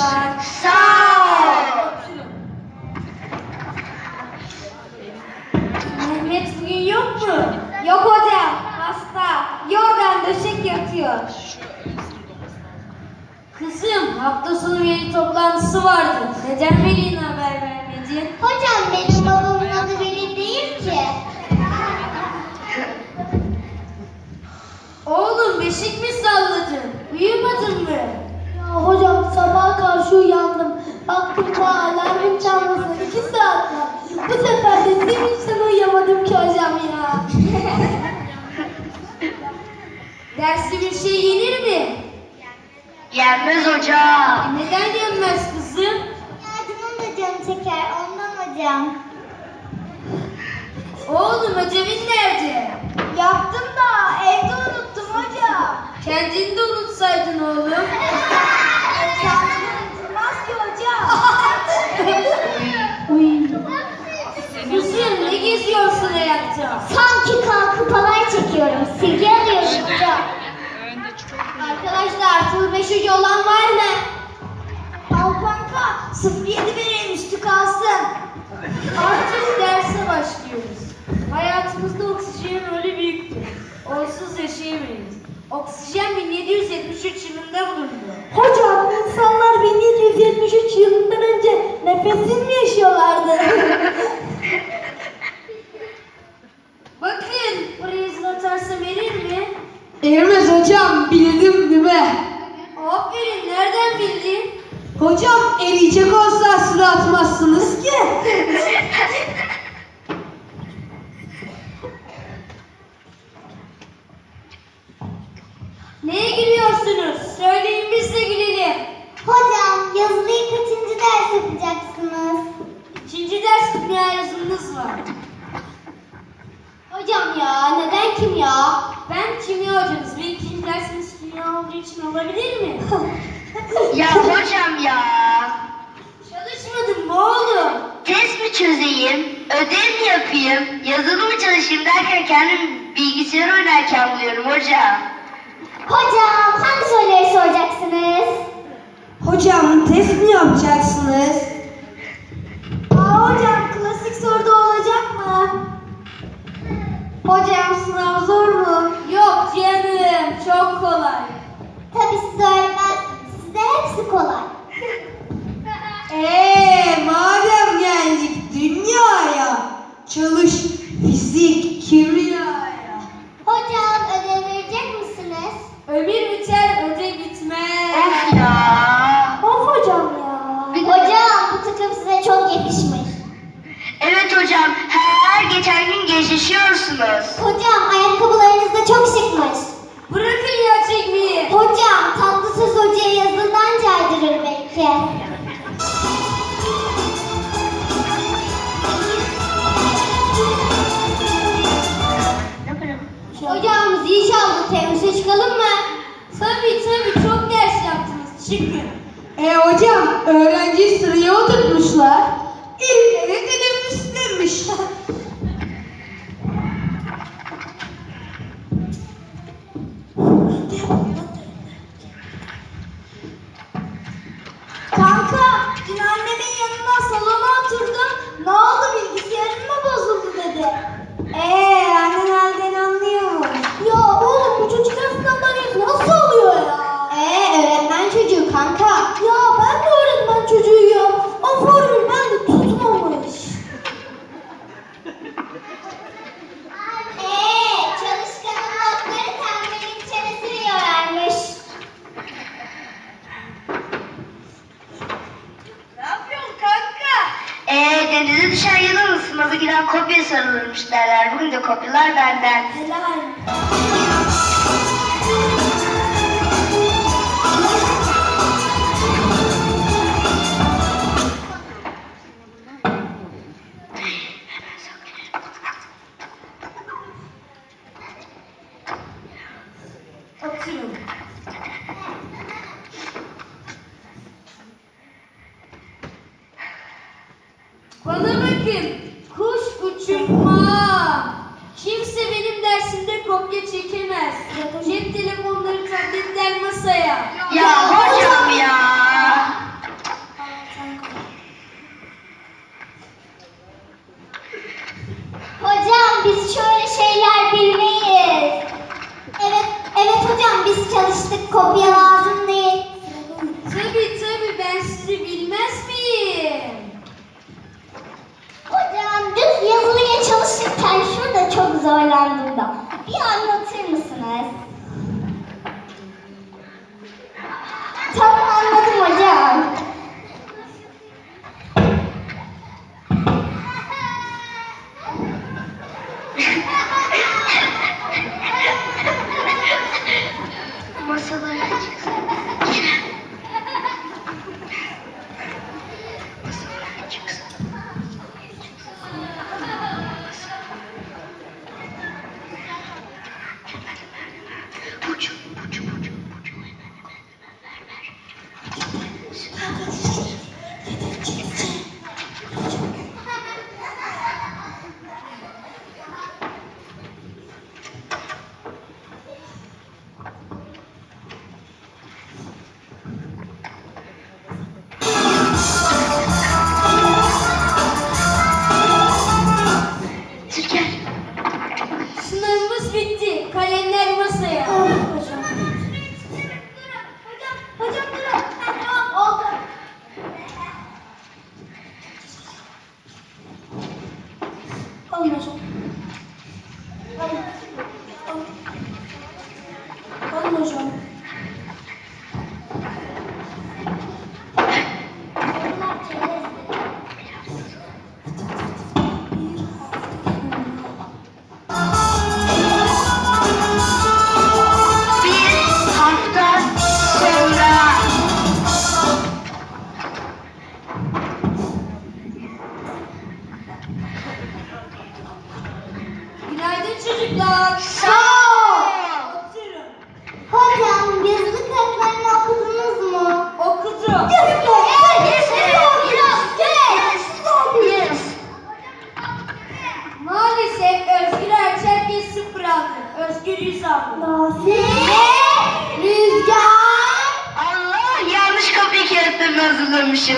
çocuklar. Sağ ol. Mehmet bugün yok mu? Yok hocam. Hasta. Yorgan döşek yatıyor. Kızım hafta sonu veli toplantısı vardı. Neden Veli'nin haber vermedin? Hocam benim babamın adı Veli değil ki. Oğlum beşik mi salladın? Derste bir şey yenir mi? Yenmez hocam. Neden yenmez kızım? Yardımın da canı çeker ondan hocam. Oğlum ödevin nerede? Yaptım da evde unuttum hocam. Kendini de unutsaydın oğlum. Kendimi unutulmaz ki hocam. Kızım ne geziyorsun ayakta? Sanki kalkıp alay çekiyorum. Silgi Arkadaşlar tur 5 hoca olan var mı? Al kanka 07 verelim üstü kalsın. Artık derse başlıyoruz. Hayatımızda oksijenin rolü büyüktür. Onsuz yaşayamayız. Oksijen 1773 yılında bulundu. Hocam insanlar 1773 yılından önce nefessiz mi yaşıyorlardı? Bakın buraya zil atarsam erir mi? Ermez hocam Aferin nereden bildin? Hocam eriyecek olsa sıra atmazsınız ki. Neye gülüyorsunuz? Söyleyin biz de gülelim. Hocam yazılıyı kaçıncı ders yapacaksınız? İkinci ders kimya yazımınız var. Hocam ya neden kim ya? Ben kimya hocanız ve ikinci dersimiz kimya olduğu için olabilir mi? Ya hocam ya. Çalışmadın mı oğlum? Test mi çözeyim? Ödev mi yapayım? Yazılı mı çalışayım derken kendim bilgisayar oynarken buluyorum hocam. Hocam hangi soruları soracaksınız? Hocam test mi yapacaksınız? Aa hocam klasik soruda olacak mı? Hocam sınav zor mu? Yok canım çok kolay. Tabii siz öğretmensiniz. Size hepsi kolay. Eee madem geldik dünyaya çalış fizik, kimyaya. Çıkın. E hocam öğrenci sıraya oturtmuşlar. İlleri teneffüs öğretmen çocuğu kanka. Ya ben de öğretmen çocuğuyum. O formül bende tutmamış. Eee çalışkanın notları tembelin çenesini yorarmış. Ne yapıyorsun kanka? Eee denize düşen yılanın sınavı giren kopya sarılırmış derler. Bugün de kopyalar benden. Helal. Bakın. Kuş uçurtma. Kimse benim dersimde kopya çekemez. Cep telefonları, tabletler masaya. Ya hocam ya. Hocam biz şöyle şeyler bilmeyiz. Evet, evet hocam biz çalıştık kopya lazım değil. Tabii zorlandım da. Bir anlatır mısınız? প্রয়োজন kopya kağıtlarını hazırlamışım.